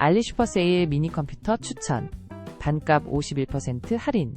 알리 슈퍼세일 미니 컴퓨터 추천. 반값 51% 할인.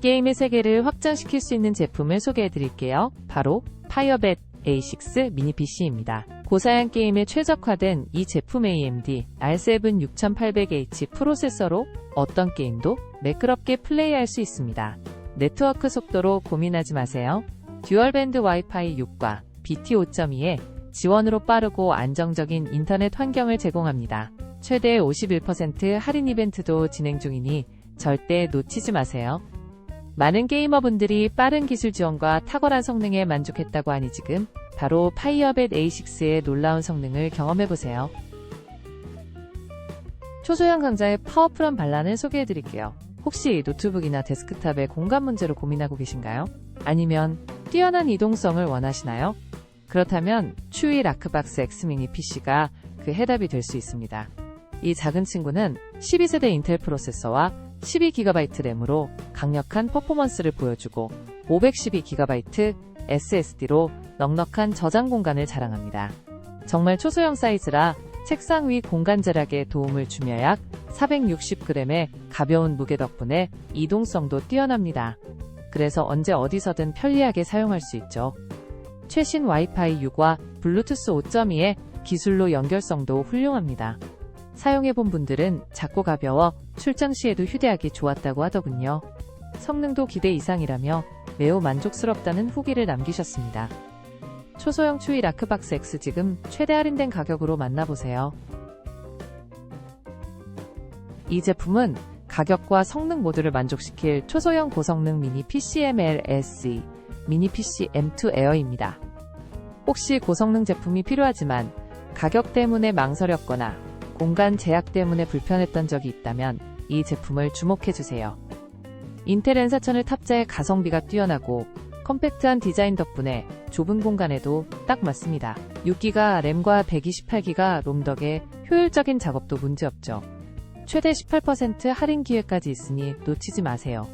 게임의 세계를 확장시킬 수 있는 제품을 소개해 드릴게요. 바로 파이어벳 A6 미니 PC입니다. 고사양 게임에 최적화된 이 제품 AMD R7 6800H 프로세서로 어떤 게임도 매끄럽게 플레이할 수 있습니다. 네트워크 속도로 고민하지 마세요. 듀얼밴드 와이파이 6과 BT 5.2의 지원으로 빠르고 안정적인 인터넷 환경을 제공합니다. 최대 51% 할인 이벤트도 진행 중이니 절대 놓치지 마세요. 많은 게이머분들이 빠른 기술 지원과 탁월한 성능에 만족했다고 하니 지금 바로 파이어벳 A6의 놀라운 성능을 경험해보세요. 초소형 강자의 파워풀한 반란을 소개해드릴게요. 혹시 노트북이나 데스크탑의 공간 문제로 고민하고 계신가요? 아니면 뛰어난 이동성을 원하시나요? 그렇다면 추위 라크박스 X 미니 PC가 그 해답이 될 수 있습니다. 이 작은 친구는 12세대 인텔 프로세서와 12GB 램으로 강력한 퍼포먼스를 보여주고 512GB SSD로 넉넉한 저장 공간을 자랑합니다. 정말 초소형 사이즈라 책상 위 공간 절약에 도움을 주며 약 460g의 가벼운 무게 덕분에 이동성도 뛰어납니다. 그래서 언제 어디서든 편리하게 사용할 수 있죠. 최신 와이파이 6과 블루투스 5.2의 기술로 연결성도 훌륭합니다. 사용해본 분들은 작고 가벼워 출장 시에도 휴대하기 좋았다고 하더군요. 성능도 기대 이상이라며 매우 만족스럽다는 후기를 남기셨습니다. 초소형 추위 라크박스 X 지금 최대 할인된 가격으로 만나보세요. 이 제품은 가격과 성능 모두를 만족시킬 초소형 고성능 미니 PCML SE 미니 PC M2 에어입니다. 혹시 고성능 제품이 필요하지만 가격 때문에 망설였거나 공간 제약 때문에 불편했던 적이 있다면 이 제품을 주목해주세요. 인텔 N4000을 탑재해 가성비가 뛰어나고 컴팩트한 디자인 덕분에 좁은 공간에도 딱 맞습니다. 6기가 램과 128기가 롬 덕에 효율적인 작업도 문제없죠. 최대 18% 할인 기회까지 있으니 놓치지 마세요.